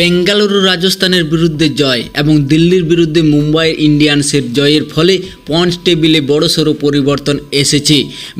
বেঙ্গালুরু রাজস্থানের বিরুদ্ধে জয় এবং দিল্লির বিরুদ্ধে মুম্বাই ইন্ডিয়ান্সের জয়ের ফলে পয়েন্ট টেবিলে বড়সড় পরিবর্তন এসেছে।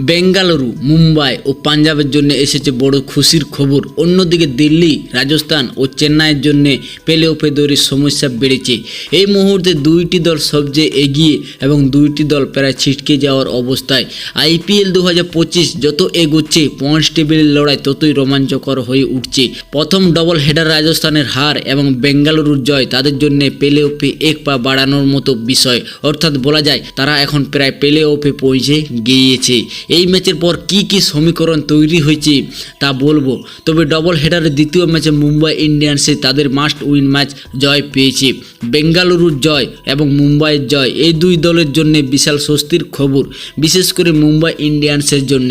বেঙ্গালুরু, মুম্বাই ও পাঞ্জাবের জন্য এসেছে বড় খুশির খবর। অন্যদিকে দিল্লি, রাজস্থান ও চেন্নাইয়ের জন্য পেলে ওপে দৌড়ের সমস্যা বেড়েছে। এই মুহূর্তে দুইটি দল সবচেয়ে এগিয়ে এবং দুইটি দল প্রায় ছিটকে যাওয়ার অবস্থায়। আইপিএল দু হাজার পঁচিশ যত এগোচ্ছে পয়েন্টস টেবিলের লড়াই ততই রোমাঞ্চকর হয়ে উঠছে। প্রথম ডবল হেডার রাজস্থানের হার এবং বেঙ্গালুরুর জয় তাদের জন্য পেলে ওপে এক পা বাড়ানোর মতো বিষয়। অর্থাৎ বলা যায়, তারা এখন প্রায় পেলে ওপে পৌঁছে গিয়েছে। এই ম্যাচের পর কি কি সমীকরণ তৈরি হয়েছে তা বলব। তবে ডবল হেডারের দ্বিতীয় ম্যাচে মুম্বাই ইন্ডিয়ান্সে তাদের মাস্ট উইন ম্যাচ জয় পেয়েছে। বেঙ্গালুরুর জয় এবং মুম্বাইয়ের জয়, এই দুই দলের জন্য বিশাল স্বস্তির খবর, বিশেষ করে মুম্বাই ইন্ডিয়ান্সের জন্য।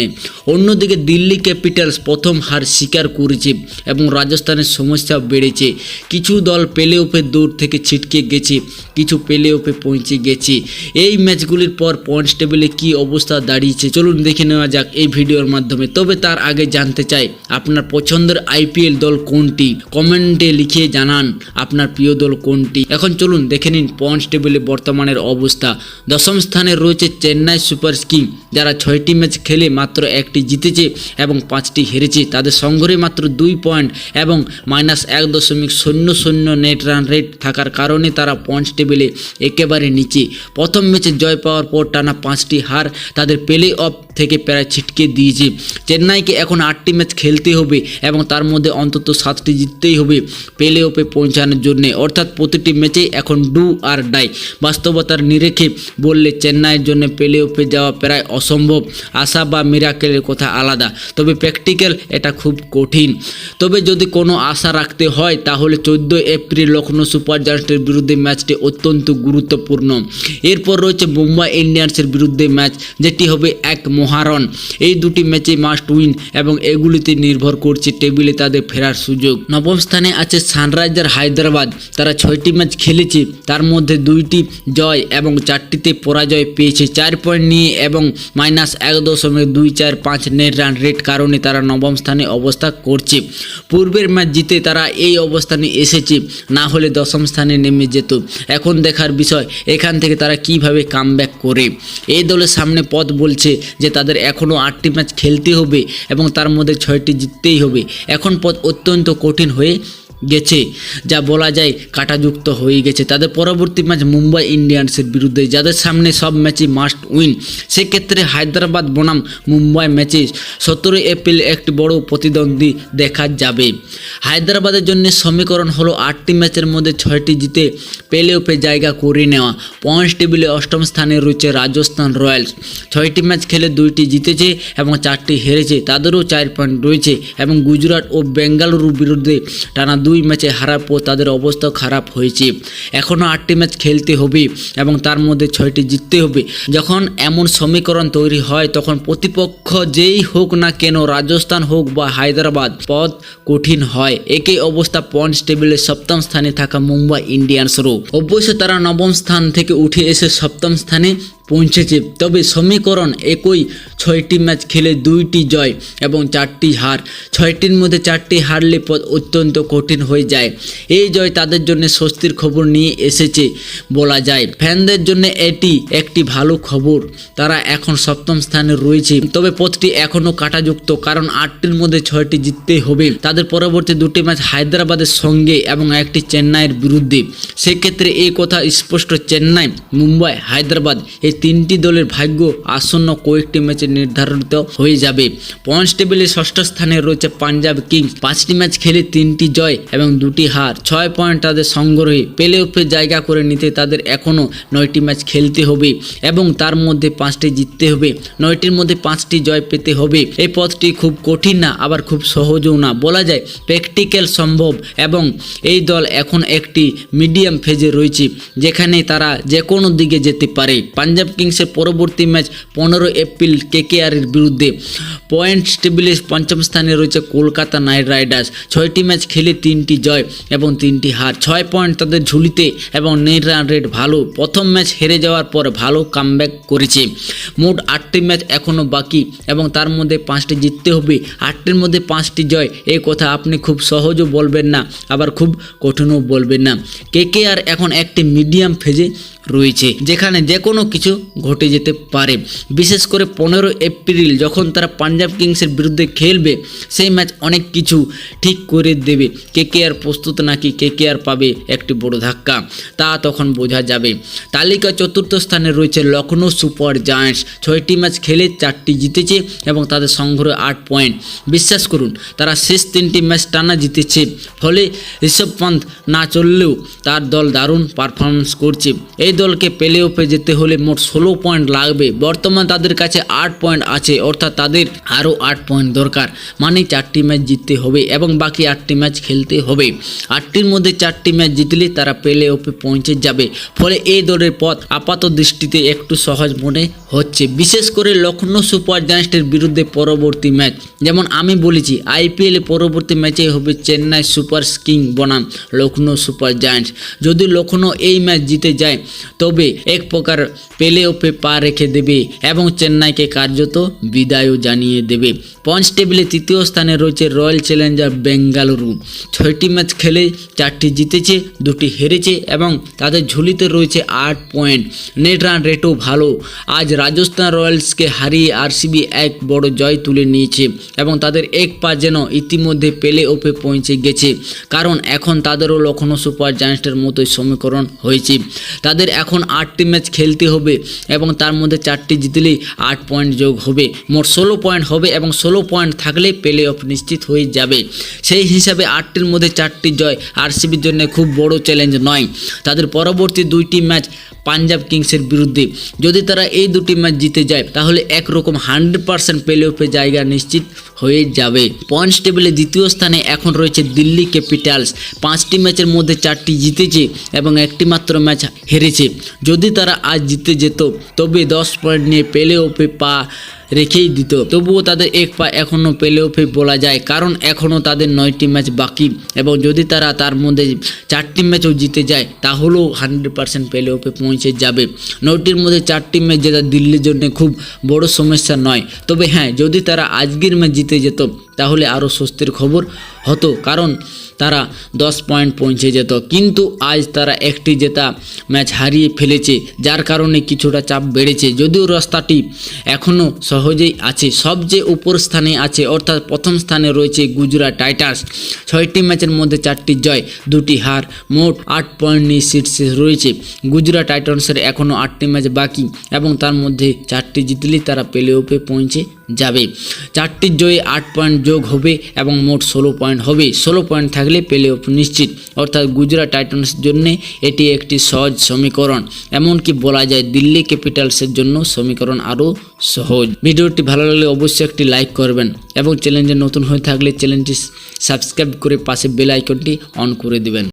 অন্যদিকে দিল্লি ক্যাপিটালস প্রথম হার স্বীকার করেছে এবং রাজস্থানের সমস্যা বেড়েছে। কিছু দল পেলে ওপে দূর থেকে ছিটকে গেছে, কিছু পেলে ওপে পৌঁছে গেছে। এই ম্যাচগুলির পর পয়েন্টস টেবিলে কী অবস্থা দাঁড়িয়েছে, চলুন দেখে নেওয়া যাক এই ভিডিওর মাধ্যমে। তবে তার আগে জানতে চাই, আপনার পছন্দের আইপিএল দল কোনটি? কমেন্টে লিখে জানান আপনার প্রিয় দল কোনটি। এখন চলুন দেখে নিন পয়েন্টস টেবিলে বর্তমানের অবস্থা। দশম স্থানে রয়েছে চেন্নাই সুপার কিং, যারা ছয়টি ম্যাচ খেলে মাত্র একটি জিতেছে এবং পাঁচটি হেরেছে। তাদের সংগ্রহে মাত্র দুই পয়েন্ট এবং মাইনাস এক দশমিক শূন্য শূন্য নেট রান রেট থাকার কারণে তারা পঞ্চ টেবিলে একেবারে নিচে। প্রথম ম্যাচে জয় পাওয়ার পর টানা পাঁচটি হার তাদের প্লে অফ থেকে প্রায় ছিটকে দিয়েছে। চেন্নাইকে এখন আটটি ম্যাচ খেলতে হবে এবং তার মধ্যে অন্তত সাতটি জিততেই হবে প্লে অফে পৌঁছানোর জন্য। অর্থাৎ প্রতিটি ম্যাচেই এখন ডু আর ডাই। বাস্তবতার নিরেখে বললে চেন্নাইয়ের জন্য প্লে অফে যাওয়া প্রায় অসম্ভব। আশা বা মিরাকেলের কথা আলাদা। তবে প্র্যাকটিক্যাল এটা খুব কঠিন। তবে যদি কোনো আশা রাখতে হয়, তাহলে চোদ্দোই এপ্রিল লখনৌ সুপার জায়ান্টের বিরুদ্ধে ম্যাচটি অত্যন্ত গুরুত্বপূর্ণ। এরপর রয়েছে মুম্বাই ইন্ডিয়ান্সের বিরুদ্ধে ম্যাচ, যেটি হবে এক মহারণ এই দুটি ম্যাচে মাস্ট উইন এবং এগুলিতে নির্ভর করছে টেবিলে তাদের ফেরার সুযোগ। নবম স্থানে আছে সানরাইজার হায়দ্রাবাদ। তারা ছয়টি ম্যাচ খেলেছে। তার মধ্যে দুইটি জয় এবং চারটিতে পরাজয় পেয়েছে। চার পয়েন্ট নিয়ে এবং মাইনাস এক দশমিক দুই চার পাঁচ নেট রান রেট কারণে তারা নবম স্থানে অবস্থা করছে। পূর্বের ম্যাচ জিতে তারা এই অবস্থানে এসেছে। না হলে দশম স্থানে নেমে যেত। এখন দেখার বিষয়, এখান থেকে তারা কীভাবে কামব্যাক করে? এই দলের সামনে পথ বলছে যে তাদের এখনও আটটি ম্যাচ খেলতে হবে এবং তার মধ্যে ছয়টি জিততেই হবে। এখন পথ অত্যন্ত কঠিন হয়ে গেছে, যা বলা যায় কাটাযুক্ত হয়ে গেছে। তাদের পরবর্তী ম্যাচ মুম্বাই ইন্ডিয়ান্সের বিরুদ্ধে, যাদের সামনে সব ম্যাচই মাস্ট উইন সেক্ষেত্রে হায়দ্রাবাদ বনাম মুম্বাই ম্যাচে সতেরোই এপ্রিল একটি বড় প্রতিদ্বন্দ্বী দেখা যাবে। হায়দ্রাবাদের জন্য সমীকরণ হলো আটটি ম্যাচের মধ্যে ছয়টি জিতে পেলে ওপে জায়গা করে নেওয়া। পয়েন্টস টেবিলে অষ্টম স্থানে রয়েছে রাজস্থান রয়্যালস। ছয়টি ম্যাচ খেলে দুইটি জিতেছে এবং চারটি হেরেছে। তাদেরও চার পয়েন্ট রয়েছে এবং গুজরাট ও বেঙ্গালুরুর বিরুদ্ধে টানা দুই ম্যাচে হারার পর তাদের অবস্থা খারাপ হয়েছে। এখনও আটটি ম্যাচ খেলতে হবে এবং তার মধ্যে ছয়টি জিততে হবে। যখন এমন সমীকরণ তৈরি হয়, তখন প্রতিপক্ষ যেই হোক না কেন রাজস্থান হোক বা হায়দ্রাবাদ পথ কঠিন হয়। একই অবস্থা পয়েন্টস টেবিলে সপ্তম স্থানে থাকা মুম্বাই ইন্ডিয়ান্সরও। অবশ্য তারা নবম স্থান থেকে উঠে এসে সপ্তম স্থানে পৌঁছেছে। তবে সমীকরণ একই, ছয়টি ম্যাচ খেলে দুইটি জয় এবং চারটি হার। ছয়টির মধ্যে চারটি হারলে পথ অত্যন্ত কঠিন হয়ে যায়। এই জয় তাদের জন্য স্বস্তির খবর নিয়ে এসেছে বলা যায়। ফ্যানদের জন্য এটি একটি ভালো খবর। তারা এখন সপ্তম স্থানে রয়েছে। তবে পথটি এখনও কাটাযুক্ত, কারণ আটটির মধ্যে ছয়টি জিততেই হবে। তাদের পরবর্তী দুটি ম্যাচ হায়দ্রাবাদের সঙ্গে এবং একটি চেন্নাইয়ের বিরুদ্ধে। সেক্ষেত্রে এই কথা স্পষ্ট, চেন্নাই, মুম্বাই, হায়দ্রাবাদ, এই তিনটি দলের ভাগ্য আসন্ন কয়েকটি ম্যাচে নির্ধারিত হয়ে যাবে। পয়েন্টস টেবিলে ষষ্ঠ স্থানে রয়েছে পাঞ্জাব কিংস। পাঁচটি ম্যাচ খেলে তিনটি জয় এবং দুটি হার। ছয় পয়েন্ট তাদের সংগ্রহে পেলে উপরে জায়গা করে নিতে তাদের এখনও নয়টি ম্যাচ খেলতে হবে এবং তার মধ্যে পাঁচটি জিততে হবে। নয়টির মধ্যে পাঁচটি জয় পেতে হবে। এই পথটি খুব কঠিন না, আবার খুব সহজও না। বলা যায়, প্র্যাকটিক্যাল সম্ভব এবং এই দল এখন একটি মিডিয়াম ফেজে রয়েছে, যেখানে তারা যে কোনো দিকে যেতে পারে। পাঞ্জাব কিংসের পরবর্তী ম্যাচ পনেরো এপ্রিল কেকেআরের বিরুদ্ধে। পয়েন্ট টেবিলে পঞ্চম স্থানে রয়েছে কলকাতা নাইট রাইডার্স। ছয়টি ম্যাচ খেলে তিনটি জয় এবং তিনটি হার। ছয় পয়েন্ট তাদের ঝুলিতে এবং নেট রান রেট ভালো। প্রথম ম্যাচ হেরে যাওয়ার পর ভালো কামব্যাক করেছে। মোট আটটি ম্যাচ এখনও বাকি এবং তার মধ্যে পাঁচটি জিততে হবে। আটটির মধ্যে পাঁচটি জয় এই কথা আপনি খুব সহজও বলবেন না, আবার খুব কঠিনও বলবেন না। কে কে আর এখন একটি মিডিয়াম ফেজে রয়েছে, যেখানে যে কোনো কিছু ঘটে যেতে পারে। বিশেষ করে পনেরো এপ্রিল যখন তারা পাঞ্জাব কিংসের বিরুদ্ধে খেলবে, সেই ম্যাচ অনেক কিছু ঠিক করে দেবে। কে কে আর প্রস্তুত নাকি কে কে আর পাবে একটি বড় ধাক্কা, তা তখন বোঝা যাবে। তালিকা চতুর্থ স্থানে রয়েছে লখনৌ সুপার জায়ান্টস। ছয়টি ম্যাচ খেলে চারটি জিতেছে এবং তাদের সংগ্রহ আট পয়েন্ট। বিশ্বাস করুন, তারা শেষ তিনটি ম্যাচ টানা জিতেছে। ফলে ঋষভ পান্ত না চললেও তার দল দারুণ পারফরমেন্স করছে। এই দলকে প্লে অফে যেতে হলে মোট ষোলো পয়েন্ট লাগবে। বর্তমান তাদের কাছে আট পয়েন্ট আছে, অর্থাৎ তাদের আরও আট পয়েন্ট দরকার। মানে চারটি ম্যাচ জিততে হবে এবং বাকি আটটি ম্যাচ খেলতে হবে। আটটির মধ্যে চারটি ম্যাচ জিতলে তারা প্লে অফে পৌঁছে যাবে। ফলে এই দলের পথ আপাত দৃষ্টিতে একটু সহজ মনে হচ্ছে। বিশেষ করে লখনৌ সুপার জায়ান্টসের বিরুদ্ধে পরবর্তী ম্যাচ যেমন আমি বলেছি আইপিএল পরবর্তী ম্যাচে হবে চেন্নাই সুপার কিং বনাম লখনৌ সুপার জায়ান্টস। যদি লখনৌ এই ম্যাচ জিতে যায় তবে এক প্রকার পেলে ওপে পা রেখে দেবে এবং চেন্নাইকে কার্যত বিদায়ও জানিয়ে দেবে। পয়েন্টস টেবিলে তৃতীয় স্থানে রয়েছে রয়্যাল চ্যালেঞ্জার বেঙ্গালুরু। ছয়টি ম্যাচ খেলে চারটি জিতেছে, দুটি হেরেছে এবং তাদের ঝুলিতে রয়েছে আট পয়েন্ট। নেট রান রেটও ভালো। আজ রাজস্থান রয়্যালসকে হারিয়ে আরসিবি এক বড় জয় তুলে নিয়েছে এবং তাদের এক পা যেন ইতিমধ্যে পেলে ওপে পৌঁছে গেছে। কারণ এখন তাদেরও লখনৌ সুপার জায়ান্টসের মতোই সমীকরণ হয়েছে। তাদের এখন আটটি ম্যাচ খেলতে হবে এবং তার মধ্যে চারটি জিতলেই আট পয়েন্ট যোগ হবে। মোট ষোলো পয়েন্ট হবে এবং ষোলো পয়েন্ট থাকলে প্লে অফ নিশ্চিত হয়ে যাবে। সেই হিসাবে আটটির মধ্যে চারটি জয় আরসিবির জন্য খুব বড় চ্যালেঞ্জ নয়। তাদের পরবর্তী দুইটি ম্যাচ পাঞ্জাব কিংসের বিরুদ্ধে। যদি তারা এই দুটি ম্যাচ জিতে যায়, তাহলে একরকম হান্ড্রেড পার্সেন্ট প্লে অফে জায়গা নিশ্চিত হয়ে যাবে। পয়েন্টস টেবিলে দ্বিতীয় স্থানে এখন রয়েছে দিল্লি ক্যাপিটালস। পাঁচটি ম্যাচের মধ্যে চারটি জিতেছে এবং একটি মাত্র ম্যাচ হেরেছে। যদি তারা আজ জিতে যেত তবে দশ পয়েন্ট নিয়ে প্লে অফে পা রেখেই দিত। তবুও তাদের এক পা এখনও প্লে অফে বলা যায়, কারণ এখনও তাদের নয়টি ম্যাচ বাকি এবং যদি তারা তার মধ্যে চারটি ম্যাচও জিতে যায়, তাহলেও হান্ড্রেড পার্সেন্ট প্লে অফে পৌঁছে যাবে। নয়টির মধ্যে চারটি ম্যাচ জেতা দিল্লির জন্য খুব বড় সমস্যা নয়। তবে হ্যাঁ যদি তারা আজকের ম্যাচ জিতে যেত, তাহলে আরও স্বস্তির খবর হতো, কারণ তারা দশ পয়েন্ট পৌঁছে যেত। কিন্তু আজ তারা একটি জেতা ম্যাচ হারিয়ে ফেলেছে, যার কারণে কিছুটা চাপ বেড়েছে। যদিও রাস্তাটি এখনও সহজেই আছে। সবচেয়ে উপর স্থানে আছে, অর্থাৎ প্রথম স্থানে রয়েছে গুজরাট টাইটার্স ছয়টি ম্যাচের মধ্যে চারটি জয়, দুটি হার, মোট আট পয়েন্ট নিয়ে শীর্ষে রয়েছে। গুজরাট টাইটান্সের এখনও আটটি ম্যাচ বাকি এবং তার মধ্যে চারটি জিতলেই তারা প্লে অফে পৌঁছে যাবে। চারটির জয়ে আট পয়েন্ট যোগ হবে এবং মোট ষোলো পয়েন্ট হবে। ষোলো পয়েন্ট থাকলে প্লে অফ নিশ্চিত। অর্থাৎ গুজরাট টাইটান্সের জন্য এটি একটি সহজ সমীকরণ। এমনকি বলা যায় দিল্লি ক্যাপিটালসের জন্য সমীকরণ আরও সহজ। ভিডিওটি ভালো লাগলে অবশ্যই একটি লাইক করবেন এবং চ্যানেলে নতুন হয়ে থাকলে চ্যানেলটি সাবস্ক্রাইব করে পাশে বেল আইকনটি অন করে দিবেন।